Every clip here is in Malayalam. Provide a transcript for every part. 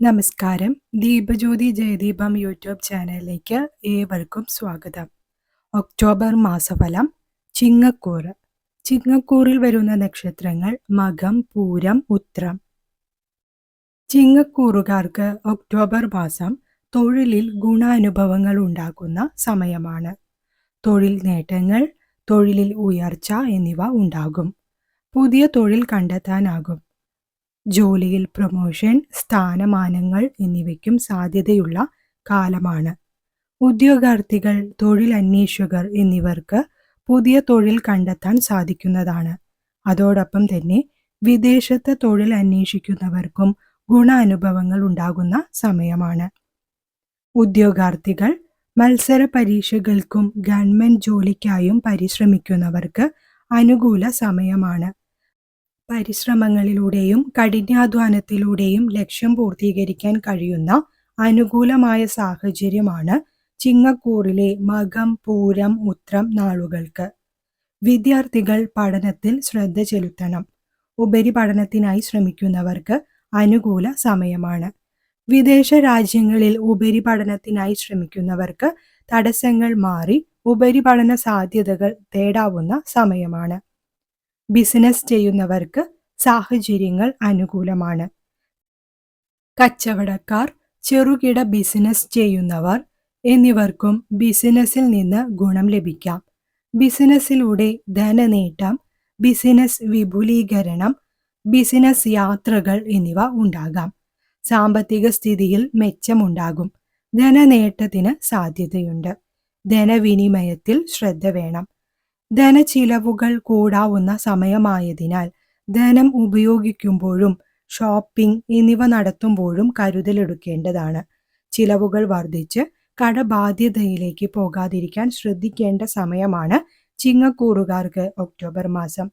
നമസ്കാരം. ദീപജ്യോതി ജയദീപം യൂട്യൂബ് ചാനലിലേക്ക് ഏവർക്കും സ്വാഗതം. ഒക്ടോബർ മാസഫലം ചിങ്ങക്കൂറ്. ചിങ്ങക്കൂറിൽ വരുന്ന നക്ഷത്രങ്ങൾ മകം പൂരം ഉത്രം. ചിങ്ങക്കൂറുകാർക്ക് ഒക്ടോബർ മാസം തൊഴിലിൽ ഗുണാനുഭവങ്ങൾ ഉണ്ടാക്കുന്ന സമയമാണ്. തൊഴിൽ നേട്ടങ്ങൾ തൊഴിലിൽ ഉയർച്ച എന്നിവ ഉണ്ടാകും. പുതിയ തൊഴിൽ കണ്ടെത്താനാകും. ജോലിയിൽ പ്രൊമോഷൻ സ്ഥാനമാനങ്ങൾ എന്നിവയ്ക്കും സാധ്യതയുള്ള കാലമാണ്. ഉദ്യോഗാർത്ഥികൾ തൊഴിൽ അന്വേഷകർ എന്നിവർക്ക് പുതിയ തൊഴിൽ കണ്ടെത്താൻ സാധിക്കുന്നതാണ്. അതോടൊപ്പം തന്നെ വിദേശത്ത് തൊഴിൽ അന്വേഷിക്കുന്നവർക്കും ഗുണാനുഭവങ്ങൾ ഉണ്ടാകുന്ന സമയമാണ്. ഉദ്യോഗാർത്ഥികൾ മത്സര പരീക്ഷകൾക്കും ഗവൺമെന്റ് ജോലിക്കായും പരിശ്രമിക്കുന്നവർക്ക് അനുകൂല സമയമാണ്. പരിശ്രമങ്ങളിലൂടെയും കഠിനാധ്വാനത്തിലൂടെയും ലക്ഷ്യം പൂർത്തീകരിക്കാൻ കഴിയുന്ന അനുകൂലമായ സാഹചര്യമാണ് ചിങ്ങക്കൂറിലെ മകം പൂരം ഉത്രം നാളുകൾക്ക്. വിദ്യാർത്ഥികൾ പഠനത്തിൽ ശ്രദ്ധ ചെലുത്തണം. ഉപരിപഠനത്തിനായി ശ്രമിക്കുന്നവർക്ക് അനുകൂല സമയമാണ്. വിദേശ രാജ്യങ്ങളിൽ ഉപരിപഠനത്തിനായി ശ്രമിക്കുന്നവർക്ക് തടസ്സങ്ങൾ മാറി ഉപരിപഠന സാധ്യതകൾ തേടാവുന്ന സമയമാണ്. ബിസിനസ് ചെയ്യുന്നവർക്ക് സാഹചര്യങ്ങൾ അനുകൂലമാണ്. കച്ചവടക്കാർ ചെറുകിട ബിസിനസ് ചെയ്യുന്നവർ എന്നിവർക്കും ബിസിനസ്സിൽ നിന്ന് ഗുണം ലഭിക്കാം. ബിസിനസ്സിലൂടെ ധനനേട്ടം ബിസിനസ് വിപുലീകരണം ബിസിനസ് യാത്രകൾ എന്നിവ ഉണ്ടാകാം. സാമ്പത്തിക സ്ഥിതിയിൽ മെച്ചമുണ്ടാകും. ധനനേട്ടത്തിന് സാധ്യതയുണ്ട്. ധനവിനിമയത്തിൽ ശ്രദ്ധ വേണം. ധനച്ചിലവുകൾ കൂടാവുന്ന സമയമായതിനാൽ ധനം ഉപയോഗിക്കുമ്പോഴും ഷോപ്പിംഗ് എന്നിവ നടത്തുമ്പോഴും കരുതലെടുക്കേണ്ടതാണ്. ചിലവുകൾ വർദ്ധിച്ച് കടബാധ്യതയിലേക്ക് പോകാതിരിക്കാൻ ശ്രദ്ധിക്കേണ്ട സമയമാണ് ചിങ്ങക്കൂറുകാർക്ക് ഒക്ടോബർ മാസം.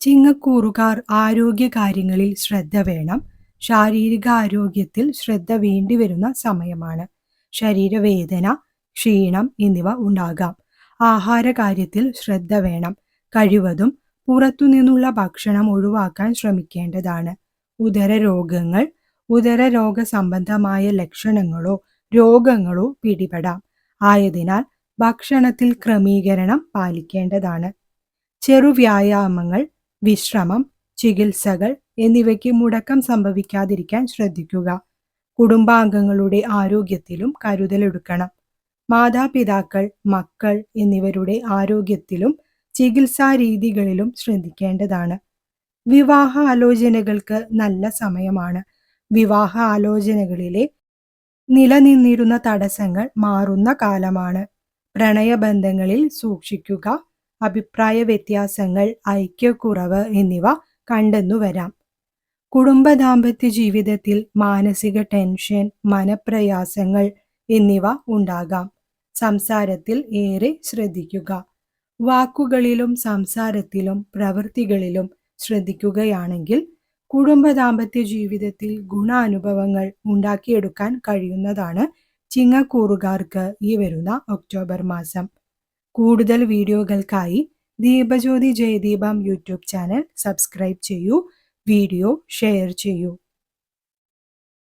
ചിങ്ങക്കൂറുകാർ ആരോഗ്യ കാര്യങ്ങളിൽ ശ്രദ്ധ വേണം. ശാരീരിക ആരോഗ്യത്തിൽ ശ്രദ്ധ വേണ്ടിവരുന്ന സമയമാണ്. ശരീരവേദന ക്ഷീണം എന്നിവ ഉണ്ടാകാം. ആഹാര കാര്യത്തിൽ ശ്രദ്ധ വേണം. കഴിവതും പുറത്തുനിന്നുള്ള ഭക്ഷണം ഒഴിവാക്കാൻ ശ്രമിക്കേണ്ടതാണ്. ഉദര രോഗങ്ങൾ ഉദര രോഗ സംബന്ധമായ ലക്ഷണങ്ങളോ രോഗങ്ങളോ പിടിപെടാം. ആയതിനാൽ ഭക്ഷണത്തിൽ ക്രമീകരണം പാലിക്കേണ്ടതാണ്. ചെറു വ്യായാമങ്ങൾ വിശ്രമം ചികിത്സകൾ എന്നിവയ്ക്ക് മുടക്കം സംഭവിക്കാതിരിക്കാൻ ശ്രദ്ധിക്കുക. കുടുംബാംഗങ്ങളുടെ ആരോഗ്യത്തിലും കരുതലെടുക്കണം. മാതാപിതാക്കൾ മക്കൾ എന്നിവരുടെ ആരോഗ്യത്തിലും ചികിത്സാരീതികളിലും ശ്രദ്ധിക്കേണ്ടതാണ്. വിവാഹ ആലോചനകൾക്ക് നല്ല സമയമാണ്. വിവാഹ ആലോചനകളിലെ നിലനിന്നിരുന്ന തടസ്സങ്ങൾ മാറുന്ന കാലമാണ്. പ്രണയബന്ധങ്ങളിൽ സൂക്ഷിക്കുക അഭിപ്രായ വ്യത്യാസങ്ങൾ ഐക്യക്കുറവ് എന്നിവ കണ്ടെന്നു വരാം. കുടുംബ ദാമ്പത്യ ജീവിതത്തിൽ മാനസിക ടെൻഷൻ മനപ്രയാസങ്ങൾ എന്നിവ ഉണ്ടാകാം. സംസാരത്തിൽ ഏറെ ശ്രദ്ധിക്കുക. വാക്കുകളിലും സംസാരത്തിലും പ്രവൃത്തികളിലും ശ്രദ്ധിക്കുകയാണെങ്കിൽ കുടുംബ ദാമ്പത്യ ജീവിതത്തിൽ ഗുണാനുഭവങ്ങൾ ഉണ്ടാക്കിയെടുക്കാൻ കഴിയുന്നതാണ് ചിങ്ങക്കൂറുകാർക്ക് ഈ വരുന്ന ഒക്ടോബർ മാസം. കൂടുതൽ വീഡിയോകൾക്കായി Deepajyothi Jayadeepam YouTube channel subscribe ചെയ്യൂ വീഡിയോ ഷെയർ ചെയ്യൂ.